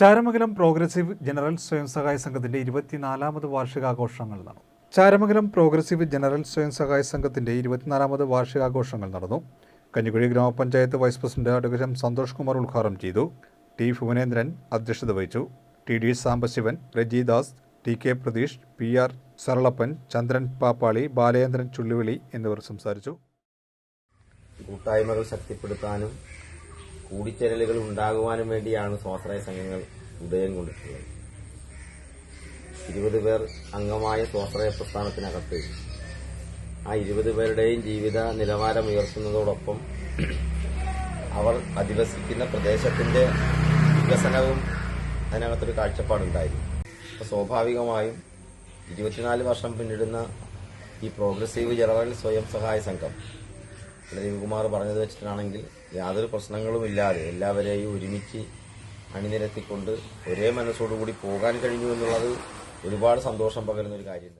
Charamangalam progressive general സ്വയം സഹായ സംഘത്തിന്റെ ഇരുപത്തിനാലാമത് വാർഷികാഘോഷങ്ങൾ നടന്നു. ചാരമംഗലം പ്രോഗ്രസീവ് ജനറൽ സ്വയം സഹായ സംഘത്തിന്റെ ഇരുപത്തിനാലാമത് വാർഷികാഘോഷങ്ങൾ നടന്നു. Kanjikuzhi Grama Panchayat vice president advocate Santhosh Kumar ഉദ്ഘാടനം ചെയ്തു. ടി ഭുവനേന്ദ്രൻ അധ്യക്ഷത വഹിച്ചു. T D Sambasivan Rajidas T K Pratheesh P R Saralappan Chandran Pappali Balendran Chullivili എന്നിവർ സംസാരിച്ചു. കൂട്ടായ്മകൾ ശക്തിപ്പെടുത്താനും കൂടിച്ചേരലുകൾ ഉണ്ടാകുവാനും വേണ്ടിയാണ് സ്വാശ്രയ സംഘങ്ങൾ ഉദയം കൊണ്ടിട്ടുള്ളത്. ഇരുപത് പേർ അംഗമായ സ്വാശ്രയ പ്രസ്ഥാനത്തിനകത്ത് ആ ഇരുപത് പേരുടെയും ജീവിത നിലവാരം ഉയർത്തുന്നതോടൊപ്പം അവർ അധിവസിക്കുന്ന പ്രദേശത്തിന്റെ വികസനവും അതിനകത്തൊരു കാഴ്ചപ്പാടുണ്ടായിരുന്നു. അപ്പോൾ സ്വാഭാവികമായും ഇരുപത്തിനാല് വർഷം പിന്നിടുന്ന ഈ പ്രോഗ്രസീവ് ജനറൽ സ്വയം സഹായ സംഘം രവികുമാർ പറഞ്ഞത് വെച്ചിട്ടാണെങ്കിൽ യാതൊരു പ്രശ്നങ്ങളുമില്ലാതെ എല്ലാവരെയും ഒരുമിച്ച് അണിനിരത്തിക്കൊണ്ട് ഒരേ മനസ്സോടുകൂടി പോകാൻ കഴിഞ്ഞു എന്നുള്ളത് ഒരുപാട് സന്തോഷം പകരുന്ന ഒരു കാര്യമുണ്ട്